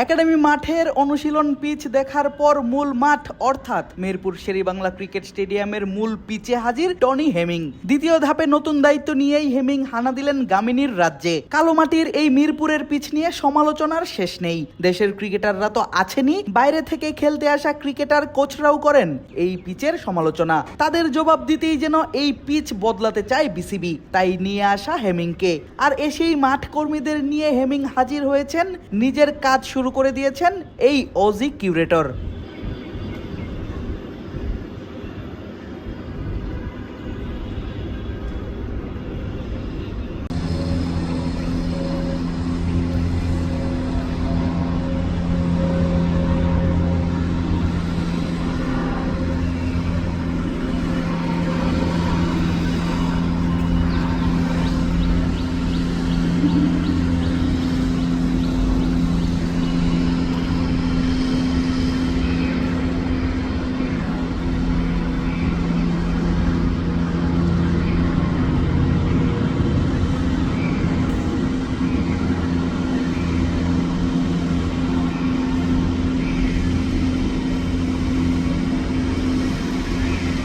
Academy মাঠের অনুশীলন pitch দেখার পর মূল মাঠ, অর্থাৎ মিরপুর শেরিবাংলা ক্রিকেট স্টেডিয়ামের মূল পিচে হাজির টনি হেমিং। দ্বিতীয় ধাপে নতুন দায়িত্ব নিয়েই হেমিং হানা দিলেন গামিনীর রাজ্যে। কালো মাটির এই মিরপুরের পিচ নিয়ে সমালোচনার শেষ নেই। দেশের ক্রিকেটাররা তো আছেনই, বাইরে থেকে খেলতে আসা ক্রিকেটার কোচরাও করেন এই পিচের সমালোচনা। তাদের জবাব দিতেই যেন এই পিচ বদলাতে চায় বিসিবি, তাই নিয়ে আসা হেমিংকে। আর এসেই মাঠ কর্মীদের নিয়ে হেমিং হাজির হয়েছেন নিজের কাজ শুরু শুরু করে দিয়েছেন এই অজি কিউরেটর